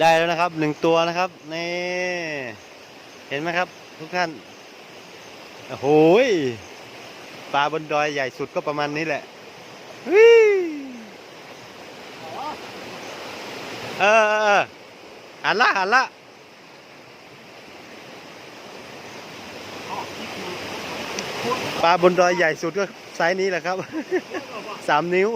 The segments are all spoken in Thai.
ได้แล้วนะครับหนึ่งตัวนะครับนี่เห็นไหมครับ ทุกท่านโอ้โหยปลาบนดอยใหญ่สุดก็ประมาณนี้แหละเออเออเออหันละหันละปลาบนดอยใหญ่สุดก็ไซส์นี้แหละครับสามนิ้ว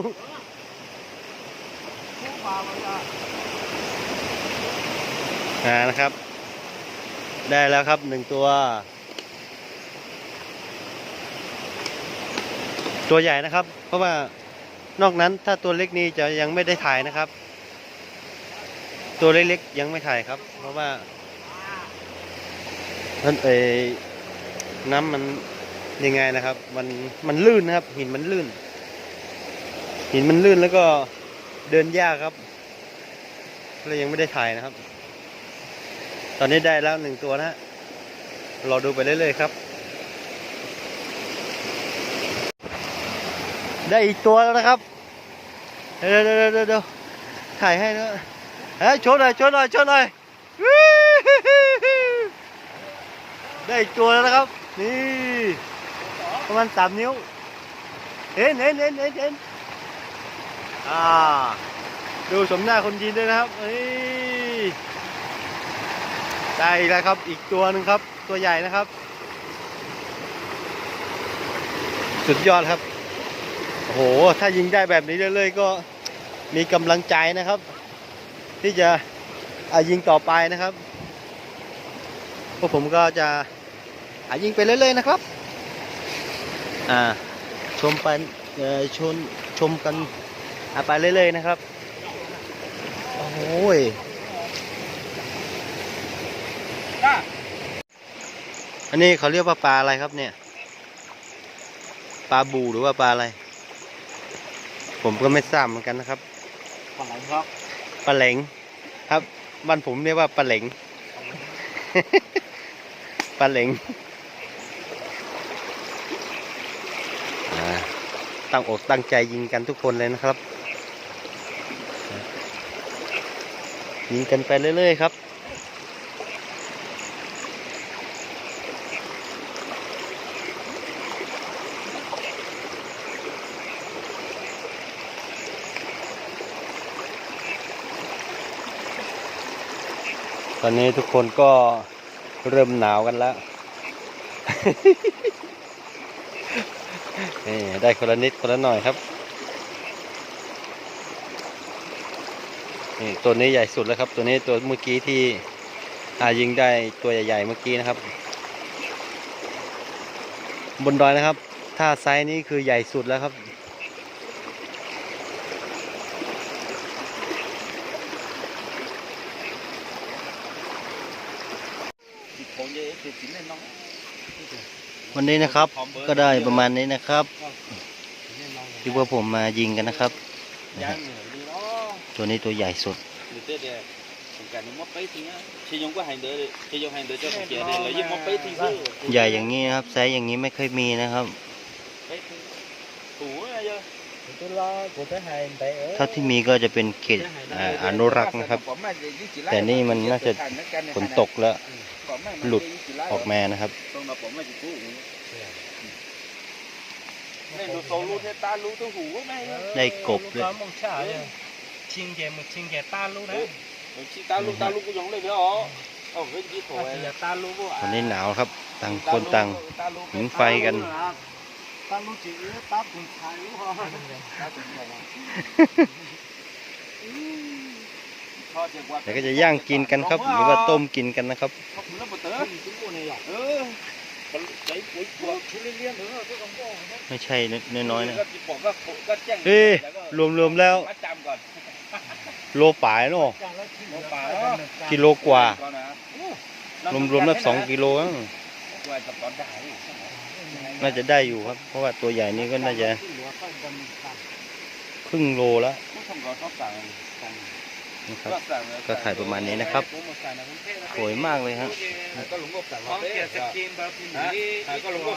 อ่านะครับ ได้แล้วครับหนึ่งตัว ตัวใหญ่นะครับ เพราะว่านอกนั้นถ้าตัวเล็กนี้จะยังไม่ได้ถ่ายนะครับ ตัวเล็กๆยังไม่ถ่ายครับ เพราะว่านั่นเออน้ำมันยังไงนะครับ มันมันลื่นนะครับ หินมันลื่น หินมันลื่นแล้วก็เดินยากครับเลยยังไม่ได้ถ่ายนะครับ ตอนนี้ได้แล้วหนึ่งตัวนะฮะรอดูไปเรื่อยๆครับ ได้อีกตัวแล้วนะครับ เดี๋ยวเดี๋ยวเดี๋ยวถ่ายให้นะเฮ้ยโชว์หน่อยโชว์หน่อยโชว์หน่อยได้อีกตัวแล้วนะครับ นี่ประมาณสามนิ้วเห็นเห็นเห็นเห็นเห็นอ่า ดูสมหน้าคนยินด้วยนะครับเฮ้ย ได้อีกแล้วครับ อีกตัวหนึ่งครับ ตัวใหญ่นะครับ สุดยอดครับ โอ้โห ถ้ายิงได้แบบนี้เรื่อยๆ ก็มีกำลังใจนะครับ ที่จะอายิงต่อไปนะครับ พวกผมก็จะอายิงไปเรื่อยๆ นะครับ อ่า ชมไปชมชมกันไปเรื่อยๆ นะครับ โอ้โหยอันนี้เขาเรียกว่าปลาอะไรครับเนี่ย ปลาบูหรือว่าปลาอะไร ผมก็ไม่ทราบเหมือนกันนะครับฝั่งไหนครับปลาเหลงครับบ้านผมเรียกว่าปลาเหลงปลาเหลงอ่าตั้งอกตั้งใจยิงกันทุกคนเลยนะครับ ยิงกันไปเรื่อยๆครับ ตอนนี้ทุกคนก็เริ่มหนาวกันแล้ว นี่ได้คนละนิดคนละหน่อยครับ นี่ตัวนี้ใหญ่สุดแล้วครับ ตัวนี้ตัวเมื่อกี้ที่อายิงได้ตัวใหญ่ๆเมื่อกี้นะครับ บนดอยนะครับ ถ้าไซส์นี้คือใหญ่สุดแล้วครับ ติดผมเยอะติดสินเล่นน้อง วันนี้นะครับก็ได้ประมาณนี้นะครับที่ว่าผมมายิงกันนะครับนะย่าฮะงเหนื่อยดีเนาะตัวนี้ตัวใหญ่สุดหรือเต้เดียวผมกันมดไปทิ้งอะชียงก็ให้เด้อชียงให้เด้อเจ้าของเกียร์เด้อแล้วยิ่งมดไปทิ้งซื้อใหญ่อย่างนี้นะครับไซส์อย่างนี้ไม่ค่อยมีนะครับไปทิ้งถูอะไรเยอะ tôi lo của cái hai bé ở ถ้าที่มีก็จะเป็นเขตอ่าอนุรักษ์นะครับ แต่นี่มันน่าจะฝนตกแล้ว หลุดออกมานะครับตรงมาผมมาจิกู้นี่ดูโซลูเทตาลูตัวหูแม่ได้กบด้วย có một chả rồi chiên chè một chiên chè ta luôn đấy ชีตาลูตาลูกูยองเลยเด้ออ๋อเอาเฮ้ยยี่ถอย chỉ là ta luôn bộ วันนี้หนาวครับต่างคนต่างผิงไฟกัน ta luôn chỉ ta cùng thái luôn hả แต่ก็ เดี๋ยวก็จะย่างกินกันครับ หรือว่าต้มกินกันนะครับไม่ใช่น้อยๆนะเอ้รวมๆแล้วโลป่ายเนาะกิโลกว่ารวมๆแล้วสองกิโลน่าจะได้อยู่ครับ เพราะว่าตัวใหญ่นี้ก็น่าจะครึ่งโลแล้ว นชอบสั่งสั่งนะครับชอบสั่งก็ถ่ายประมาณนี้นะครับสวยมากเลยฮะ ก็หลงกบสั่ง có kia sẽ kim bao nhiêu ก็หลงกบ